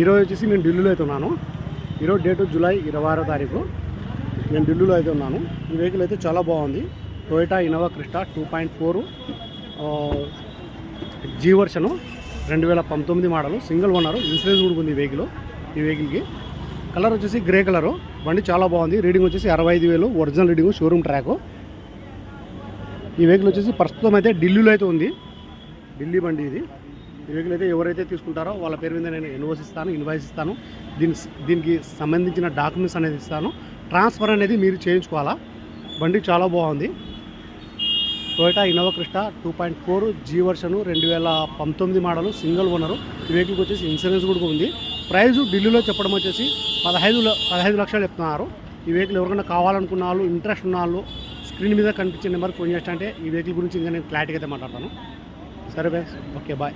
ఈరోజు వచ్చేసి నేను ఢిల్లీలో అయితే ఉన్నాను. ఈరోజు డేట్ జూలై ఇరవై ఆరో తారీఖు. నేను ఢిల్లీలో అయితే ఉన్నాను. ఈ వెహికల్ అయితే చాలా బాగుంది. Toyota Innova Crysta two point four G version రెండు వేల పంతొమ్మిది మోడలు సింగిల్ ఓనరు ఇన్సూరెన్స్ కూడా ఉంది ఈ వెహికల్ ఈ వెహికల్కి కలర్ వచ్చేసి గ్రే కలరు బండి చాలా బాగుంది. రీడింగ్ వచ్చేసి అరవై ఐదు వేలు. ఒరిజినల్ రీడింగ్ షోరూమ్ ట్రాకు ఈ వెహికల్ వచ్చేసి ప్రస్తుతం అయితే ఢిల్లీలో అయితే ఉంది. ఢిల్లీ బండి ఇది. వెహికల్ అయితే ఎవరైతే తీసుకుంటారో వాళ్ళ పేరు మీద నేను ఇన్వాయిస్ ఇస్తాను ఇన్వాయిస్ ఇస్తాను. దీని దీనికి సంబంధించిన డాక్యుమెంట్స్ అనేది ఇస్తాను. ట్రాన్స్ఫర్ అనేది మీరు చేయించుకోవాలా? బండి చాలా బాగుంది. Toyota Innova Crysta two point four G version రెండు వేల పంతొమ్మిది మోడలు సింగిల్ ఓనరు. ఈ వెహికల్కి వచ్చేసి ఇన్సూరెన్స్ కూడా ఉంది. ప్రైజు ఢిల్లీలో చెప్పడం వచ్చేసి పదహైదు పదహైదు లక్షలు చెప్తున్నారు. ఈ వెహికల్ ఎవరికైనా కావాలనుకున్న వాళ్ళు ఇంట్రెస్ట్ ఉన్న వాళ్ళు స్క్రీన్ మీద కనిపించే నెంబర్కి ఫోన్ చేస్తా అంటే ఈ వెహికల్ గురించి ఇంకా నేను క్లారిటీగా అయితే మాట్లాడతాను. సరే బాయ్ ఓకే బాయ్